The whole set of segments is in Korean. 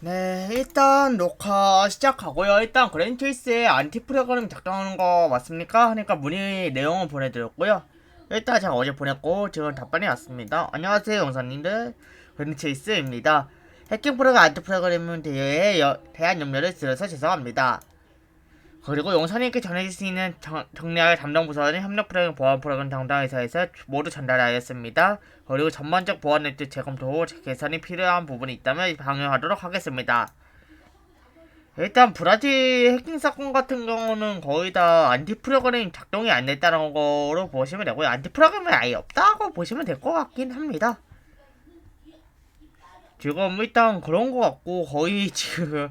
네, 일단 녹화 시작하고요. 일단 그랜체이스의 안티 프로그램 작성하는 거 맞습니까? 하니까 문의 내용을 보내드렸고요. 일단 제가 어제 보냈고 지금 답변이 왔습니다. 안녕하세요, 영사님들. 그랜체이스입니다. 해킹 프로그램 안티 프로그램 대회에 여- 대한 염려를 드려서 죄송합니다. 그리고 용사님께 전해질 수 있는 정, 정리할 담당 부서는 협력 프로그램 보안 프로그램 담당 회사에서 모두 전달하였습니다. 그리고 전반적 보안 네트 재검토 후 개선이 필요한 부분이 있다면 방영하도록 하겠습니다. 일단 브라질 해킹 사건 같은 경우는 거의 다 안티 프로그램 작동이 안 됐다는 거로 보시면 되고요. 안티 프로그램이 아예 없다고 보시면 될 것 같긴 합니다. 지금 일단 그런 것 같고 거의 지금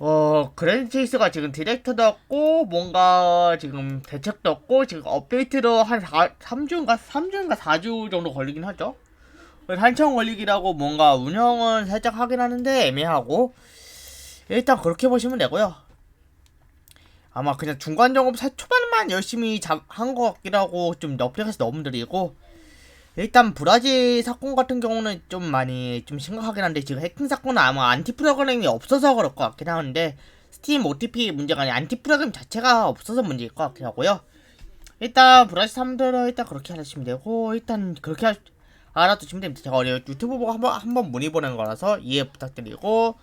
어, 그랜체이스가 지금 디렉터도 없고, 뭔가 지금 대책도 없고, 지금 업데이트도 한 4, 3주인가, 3주인가 4주 정도 걸리긴 하죠. 한참 걸리기라고 뭔가 운영은 살짝 하긴 하는데 애매하고, 일단 그렇게 보시면 되고요. 아마 그냥 중간 점검 사 초반만 열심히 한 것 같긴 하고, 좀 업데이트가 너무 느리고, 일단 브라질 사건 같은 경우는 좀 많이 좀 심각하긴 한데 지금 해킹 사건은 아마 안티 프로그램이 없어서 그럴 것 같긴 하는데 스팀 OTP 문제가 아니라 안티 프로그램 자체가 없어서 문제일 것 같긴 하고요. 일단 브라질 사람들은 일단 그렇게 하시면 되고 일단 그렇게 하, 알아두시면 됩니다. 제가 어제 유튜브 보고 한번 한번 문의 보낸 거라서 이해 부탁드리고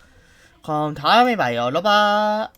그럼 다음에 봐요. 러바.